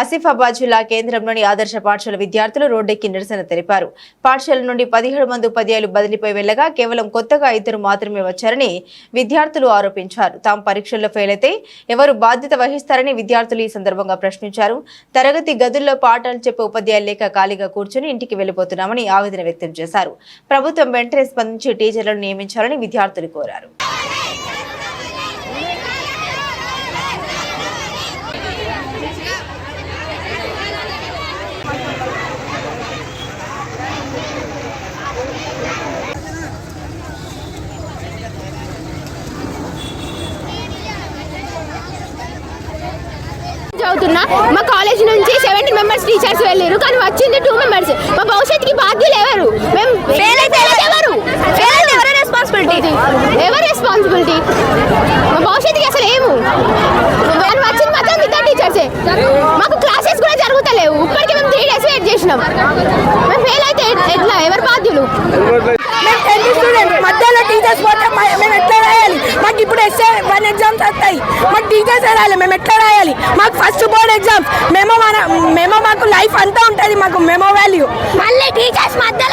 ఆసిఫాబాద్ జిల్లా కేంద్రంలోని ఆదర్శ పాఠశాల విద్యార్థులు రోడ్డెక్కి నిరసన తెలిపారు. పాఠశాల నుండి పదిహేడు మంది ఉపాధ్యాయులు బదిలీపై వెళ్ళగా కేవలం కొత్తగా ఇద్దరు మాత్రమే వచ్చారని విద్యార్థులు ఆరోపించారు. తాము పరీక్షల్లో ఫెయిల్ అయితే ఎవరు బాధ్యత వహిస్తారని విద్యార్థులు ఈ సందర్భంగా ప్రశ్నించారు. తరగతి గదుల్లో పాఠాలు చెప్పే ఉపాధ్యాయులు లేక ఖాళీగా కూర్చుని ఇంటికి వెళ్ళిపోతున్నామని ఆవేదన వ్యక్తం చేశారు. ప్రభుత్వం వెంటనే స్పందించి టీచర్లను నియమించాలని విద్యార్థులు కోరారు. చదువుతున్నా. మా కాలేజ్ నుంచి సెవెంటీ మెంబర్స్ టీచర్స్ వెళ్ళారు కానీ వచ్చింది టూ మెంబర్స్ మా భవిష్యత్తుకి బాధ్యులు ఎవరు? మేము ఎవరు? రెస్పాన్సిబిలిటీ ఎవరు రెస్పాన్సిబిలిటీ మా భవిష్యత్తుకి అసలు ఏము? కానీ వచ్చింది మాత్రం ఇద్దరు టీచర్సే మాకు క్లాసెస్ కూడా జరుగుతలేవు. ఇప్పటికి మేము త్రీ డేస్ వెయిట్ చేసినాం. మేము ఫెయిల్ అయితే ఎట్లా? ఎవరు బాధ్యులు మేము టెన్త్ స్టూడెంట్ మధ్యలో టీచర్స్ పోతే మ- మేము ఎట్లా రాయాలి మాకు ఇప్పుడు ఎస్ఏ వన్ ఎగ్జామ్స్ వస్తాయి. మాకు టీచర్స్ రాయాలి మేము ఎట్లా రాయాలి? మాకు ఫస్ట్ బోర్డ్ ఎగ్జామ్స్ మేము మన మేము మాకు లైఫ్ అంతా ఉంటుంది మాకు మెమో వాల్యూ మళ్ళీ టీచర్స్ మధ్యలో